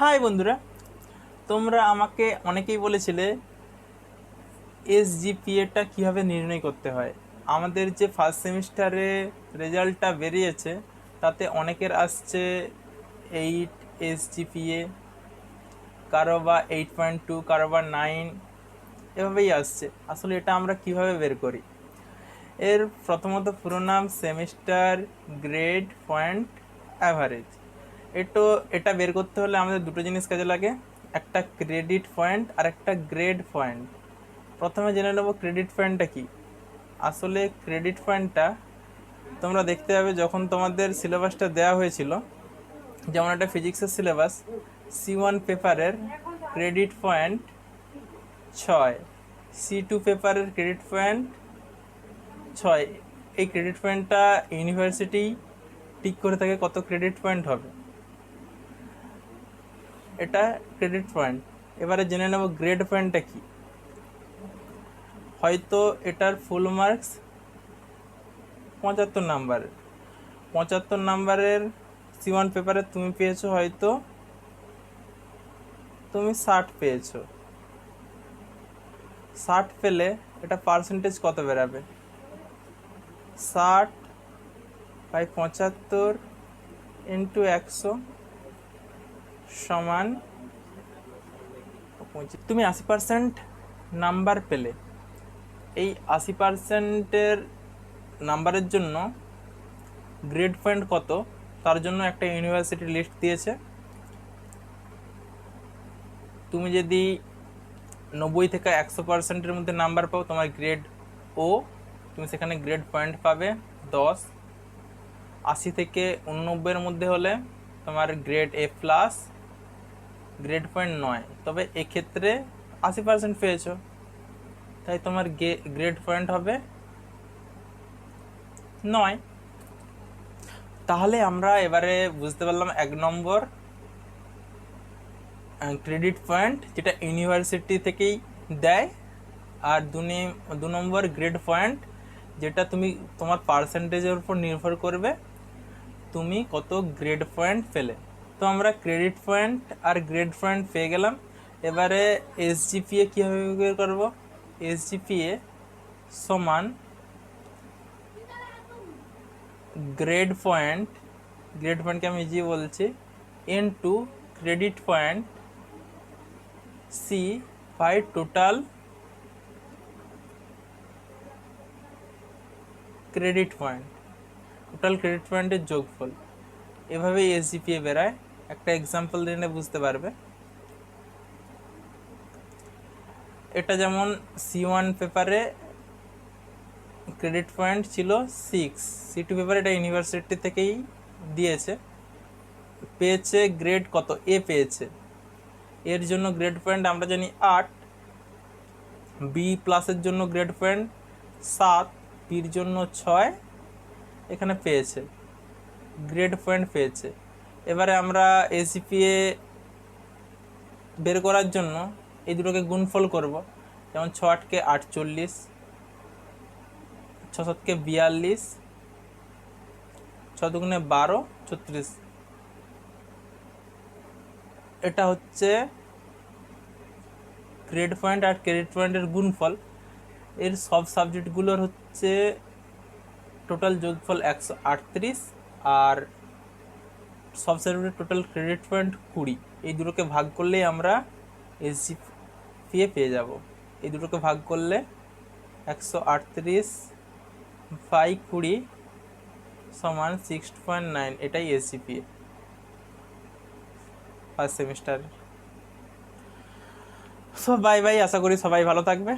High বন্ধুরা। তোমরা আমাকে অনেকেই বলেছিলে এস জিপিএটা কীভাবে নির্ণয় করতে হয়? আমাদের যে ফার্স্ট সেমিস্টারে রেজাল্টটা বেরিয়েছে, তাতে অনেকের আসছে এইট এস জিপিএ কারও বা এইট পয়েন্ট টু কারও বা নাইন এভাবেই আসছে। আসলে এটা আমরা কীভাবে বের করি? এর প্রথমত পুরো নাম সেমিস্টার গ্রেড পয়েন্ট অ্যাভারেজ এটো, এটা বের করতে হলে আমাদের দুটো জিনিস কাজে লাগে। একটা ক্রেডিট পয়েন্ট আর একটা গ্রেড পয়েন্ট প্রথমে জেনে নেব ক্রেডিট পয়েন্টটা কি। আসলে ক্রেডিট পয়েন্টটা তোমরা দেখতে পাবে যখন তোমাদের সিলেবাসটা দেওয়া হয়েছিল, যেমন একটা ফিজিক্সের সিলেবাস সি ওয়ান পেপারের ক্রেডিট পয়েন্ট ছয়। সি টু পেপারের ক্রেডিট পয়েন্ট ছয়। এই ক্রেডিট পয়েন্টটা ইউনিভার্সিটি ঠিক করে থাকে কত ক্রেডিট পয়েন্ট হবে। এটা ক্রেডিট পয়েন্ট এবারে জেনে নেব গ্রেড পয়েন্টটা কি। হয়তো এটার ফুল মার্কস পঁচাত্তর নাম্বারের পঁচাত্তর নাম্বারের সি ওয়ান পেপারে তুমি পেয়েছ হয়তো, তুমি ষাট পেয়েছ। ষাট পেলে এটা পার্সেন্টেজ কত বেরাবে? ষাট বাই পঁচাত্তর ইন্টু একশো। সমান। তুমি আশি পার্সেন্ট নাম্বার পেলে। এই আশি পার্সেন্টের নাম্বারের জন্য গ্রেড পয়েন্ট কত? তার জন্য একটা ইউনিভার্সিটি লিস্ট দিয়েছে। তুমি যদি নব্বই থেকে একশো পার্সেন্টের মধ্যে নাম্বার পাও, তোমার গ্রেড ও তুমি সেখানে গ্রেড পয়েন্ট পাবে দশ। আশি থেকে উননব্বইয়ের মধ্যে হলে তোমার grade A plus grade point নয়। তবে এক্ষেত্রে আশি পার্সেন্ট পেয়েছ। তাই তোমার গ্রেড পয়েন্ট হবে নয়। তাহলে আমরা এবারে বুঝতে পারলাম এক নম্বর ক্রেডিট পয়েন্ট যেটা ইউনিভার্সিটি থেকেই দেয়। আর দু নম্বর গ্রেড পয়েন্ট যেটা তুমি, তোমার পার্সেন্টেজের উপর নির্ভর করবে। তুমি কত গ্রেড পয়েন্ট পেলে। তো আমরা ক্রেডিট পয়েন্ট আর গ্রেড পয়েন্ট পেয়ে গেলাম। এবারে এসজিপিএ কীভাবে বের করব? এসজিপিএ সমান গ্রেড পয়েন্ট গ্রেড পয়েন্টকে আমি জি বলছি into credit point C by total credit point total credit পয়েন্টের যোগফল। এভাবেই এসজিপিএ বেরায়। একটা এক্সাম্পল দিলে বুঝতে পারবে। এটা যেমন সি ওয়ান পেপারে ক্রেডিট পয়েন্ট ছিল সিক্স সি টু পেপারে এটা ইউনিভার্সিটি থেকেই দিয়েছে। পেয়েছে গ্রেড কত? এ পেয়েছে। এর জন্য গ্রেড পয়েন্ট আমরা জানি আট। বি প্লাসের জন্য গ্রেড পয়েন্ট সাত। বির জন্য ছয়। এখানে পেয়েছে। গ্রেড পয়েন্ট পেয়েছে। এবারে আমরা এসিপিএ বের করার জন্য এই দুটোকে গুণফল করব। যেমন ছ আটকে আটচল্লিশ ছ সাতকে বিয়াল্লিশ ছ দুগুণে বারো, ছত্রিশ। এটা হচ্ছে গ্রেড পয়েন্ট আর ক্রেডিট পয়েন্টের গুণফল। এর সব সাবজেক্টগুলোর হচ্ছে টোটাল যোগফল একশো আটত্রিশ আর সব সাবজেক্টের টোটাল ক্রেডিট পয়েন্ট কুড়ি। এই দুটোকে ভাগ করলেই আমরা এসজি পিএ পেয়ে যাব। এই দুটোকে ভাগ করলে একশো আটত্রিশ বাই কুড়ি সমান সিক্স পয়েন্ট নাইন এটাই SGPA first semester so bye bye আশা করি সবাই ভালো থাকবে।